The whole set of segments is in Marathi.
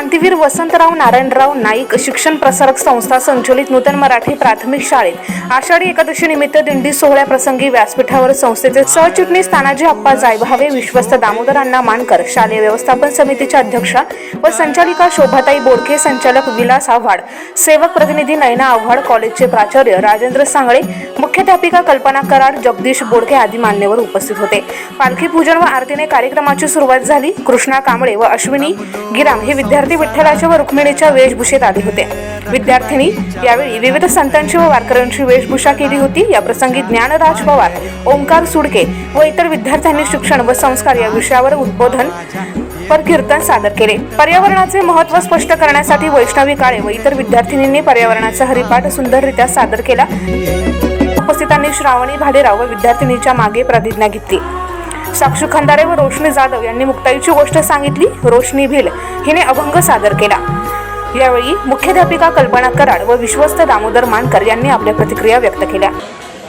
क्रांतीवीर वसंतराव नारायणराव नाईक शिक्षण प्रसारक संस्था संचलित नूतन मराठी प्राथमिक शाळेत. आषाढी एकादशी निमित्त दिंडी सोहळ्याप्रसंगी व्यासपीठावर संस्थेचे सहचिटणीस तानाजी अप्पा जायभावे विश्वस्त दामोदर अण्णा मानकर शालेय व्यवस्थापन समितीच्या अध्यक्षा व संचालिका शोभाताई बोडके संचालक विलास आव्हाड सेवक प्रतिनिधी नयना आव्हाड कॉलेजचे प्राचार्य राजेंद्र सांगळे मुख्याध्यापिका कल्पना कराड जगदीश बोडके आदी मान्यवर उपस्थित होते. पालखी पूजन व आरतीने कार्यक्रमाची सुरुवात झाली. कृष्णा कांबळे व अश्विनी गिराम हे विद्यार्थी विठ्ठलाच्या व रुक्मिणीच्या वेशभूषेत आले होते. विद्यार्थ्यांनी यावेळी विविध संतांची व वारकऱ्यांची वेशभूषा केली होती. या प्रसंगी ज्ञानराज पवार ओंकार सुडके व इतर विद्यार्थ्यांनी शिक्षण व संस्कार या विषयावर उद्बोधन पर कीर्तन सादर केले. पर्यावरणाचे महत्त्व स्पष्ट करण्यासाठी वैष्णवी काळे व इतर विद्यार्थिनींनी पर्यावरणाचा हरिपाठ सुंदररित्या सादर केला. उपस्थितांनी श्रावणी भालेराव व विद्यार्थिनीच्या मागे प्रतिज्ञा घेतली. साक्षी खंदारे व रोशनी जाधव यांनी मुक्ताईची गोष्ट सांगितली रोशनी भिल हिने अभंग सादर केला. यावेळी मुख्याध्यापिका कल्पना कराड व विश्वस्त दामोदर मानकर यांनी आपल्या प्रतिक्रिया व्यक्त केल्या.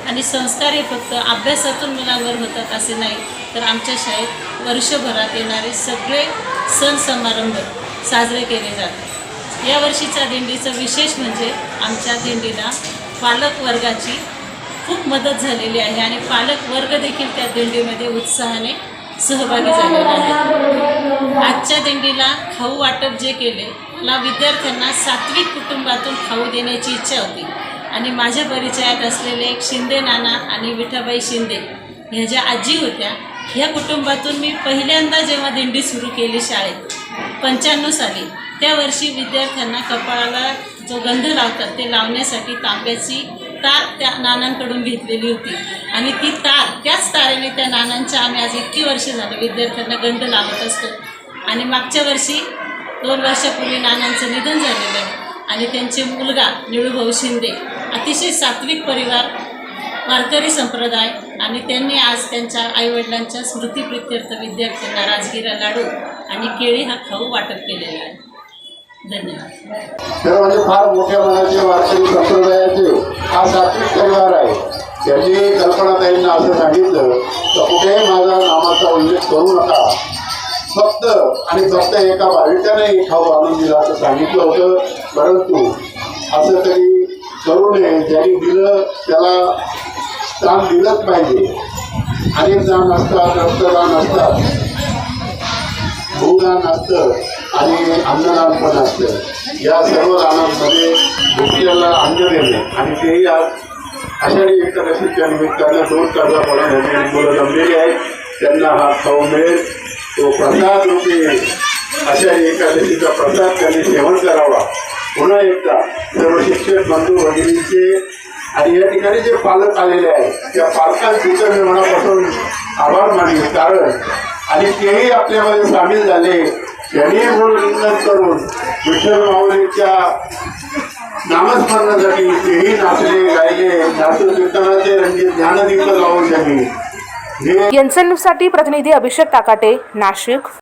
आणि संस्कार हे फक्त अभ्यासातून मुलांवर होतात असे नाही तर आमच्या शाळेत वर्षभरात येणारे सगळे सण समारंभ साजरे केले जातात. या वर्षीच्या दिंडीचं विशेष म्हणजे आमच्या दिंडीला पालक वर्गाची खूप मदत झालेली आहे आणि पालक वर्ग देखील त्या दिंडीमध्ये उत्साहाने सहभागी झालेला आहे आजच्या दिंडीला खाऊ वाटप जे केले मला विद्यार्थ्यांना सात्विक कुटुंबातून खाऊ देण्याची इच्छा होती. आणि माझ्या परिचयात असलेले एक शिंदे नाना आणि विठाबाई शिंदे ह्या ज्या आजी होत्या ह्या कुटुंबातून मी पहिल्यांदा जेव्हा दिंडी सुरू केली शाळेत पंच्याण्णव साली त्या वर्षी विद्यार्थ्यांना कपाळाला जो गंध लावतात ते लावण्यासाठी तांब्याची तार त्या नानांकडून घेतलेली होती. आणि ती तार त्याच तारेने त्या नानांच्या आम्ही आज इतकी वर्ष झाली विद्यार्थ्यांना गंध लावत असतो. आणि मागच्या वर्षी दोन वर्षापूर्वी नानांचं निधन झालेलं आहे. आणि त्यांचे मुलगा निळूभाऊ शिंदे अतिशय सात्विक परिवार वारकरी संप्रदाय आणि त्यांनी आज त्यांच्या आईवडिलांच्या स्मृतीप्रित्यर्थ विद्यार्थ्यांना राजगिरा लाडू आणि केळी हा खाऊ वाटप केलेला आहे. धन्यवाद. म्हणजे फार मोठ्या मनाचे वारकरी संप्रदाय त्यांनी कल्पनाताईंना असं सांगितलं तर कुठेही माझा नामाचा उल्लेख करू नका. फक्त आणि फक्त एका भाविकाने खाऊ आणून दिला असं सांगितलं होतं. परंतु असं तरी करू नये. ज्यांनी दिलं त्याला स्थान दिलंच पाहिजे. अनेक दान असतात रक्तदान असतात. भूदान असतं आणि अन्नदान पण असतं. या सर्व दानांमध्ये दुसऱ्याला अन्न देणे. आणि तेही आज आषाढी एकादशीच्या निमित्तानं दोन कर्जापडा मुलं जमलेली आहेत. त्यांना हा खाऊ मिळेल. तो प्रसाद रूपी आषाढी एकादशीचा प्रसाद त्यांनी सेवन करावा. पुन्हा एकदा सर्व शिक्षक बंधू भगिनींचे आणि या ठिकाणी जे पालक आलेले आहेत त्या पालकांचे तर मी मनापासून आभार मानले कारण आणि तेही आपल्यामध्ये सामील झाले. त्यांनी म्हणून करून विठ्ठल माऊलीच्या नामस्मरणासाठी तेही नाचले गायले नाचू कीर्तनाचे रंगीत ज्ञानदीप लावून त्यांनी. हे साठी प्रतिनिधी अभिषेक काकाटे नाशिक.